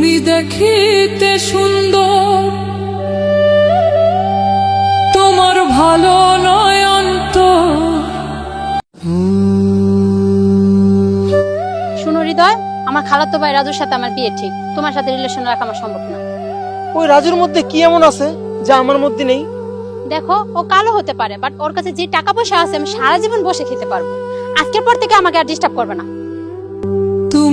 তুমি দেখিতে সুন্দর। তোমার ভালো নয় অন্তর শুনো হৃদয় আমার খালাতো ভাই রাজুর সাথে আমার বিয়ে ঠিক। তোমার সাথে রিলেশন রাখা আমার সম্ভব না। ওই রাজুর মধ্যে কি এমন আছে যা আমার মধ্যে নেই? দেখো ও কালো হতে পারে বাট ওর কাছে যে টাকা পয়সা আছে আমি সারা জীবন বসে খেতে পারব। আজকের পর থেকে আমাকে আর ডিস্টার্ব করবে না।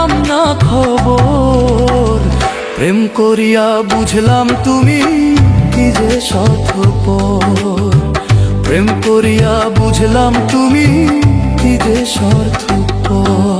জানতাম না খবর। প্রেম করিয়া বুঝলাম তুমি কি যে স্বার্থপর। প্রেম করিয়া বুঝলাম তুমি কি যে স্বার্থপর।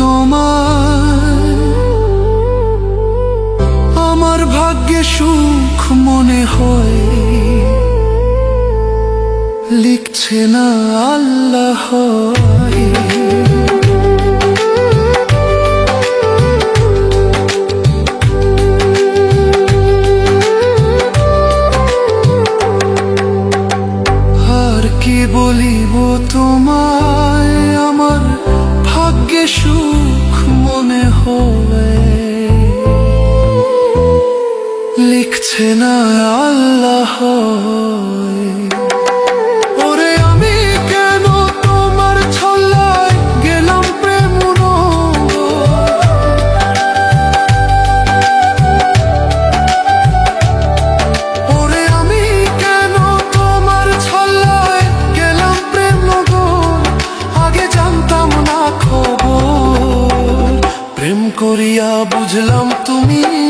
তোমার। আমার ভাগ্যে সুখ মনে হয়। লিখছে না আল্লাহ আর কি বলিব তোমায় লিখছে না আল্লাহ ওরে আমি কেন তোমার গেলাম প্রেম ওরে আমি কেন তোমার গেলাম আগে জানতাম না প্রেম করিয়া বুঝলাম তুমি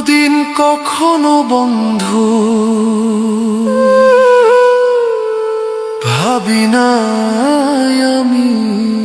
দিন কখনো বন্ধু। ভাবি না আমি।